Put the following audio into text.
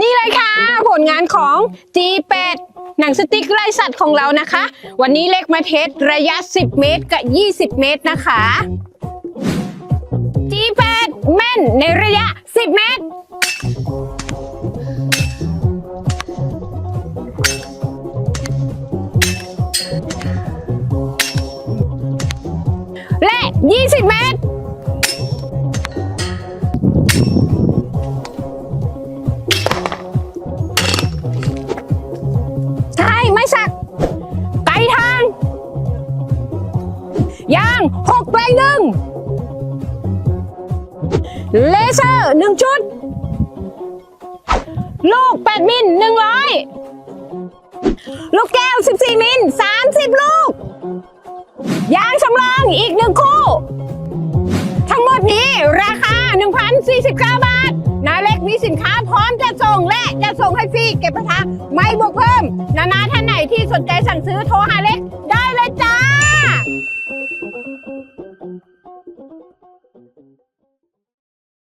นี่เลยค่ะ ผลงานของ G8 หนังสติ๊กไล่สัตว์ของเรานะคะ วันนี้เลขมาเทสระยะ 10 เมตรกับ 20 เมตรนะคะ G8 แม่นในระยะ 10 เมตรและ 20 เมตร หกแปลงหนึ่งเลเซอร์หนึ่งชุด ลูก8มิลหนึ่งร้อยลูกแก้ว14มิล30ลูก ยางชำรองอีกหนึ่งคู่ ทั้งหมดนี้ราคา 1,049 บาท นาเล็กมีสินค้าพร้อมจะส่งและจะส่งให้ฟรีเก็บปะทะไม่บวกเพิ่ม นานาท่านไหนที่สนใจสั่งซื้อโทรหาเล็ก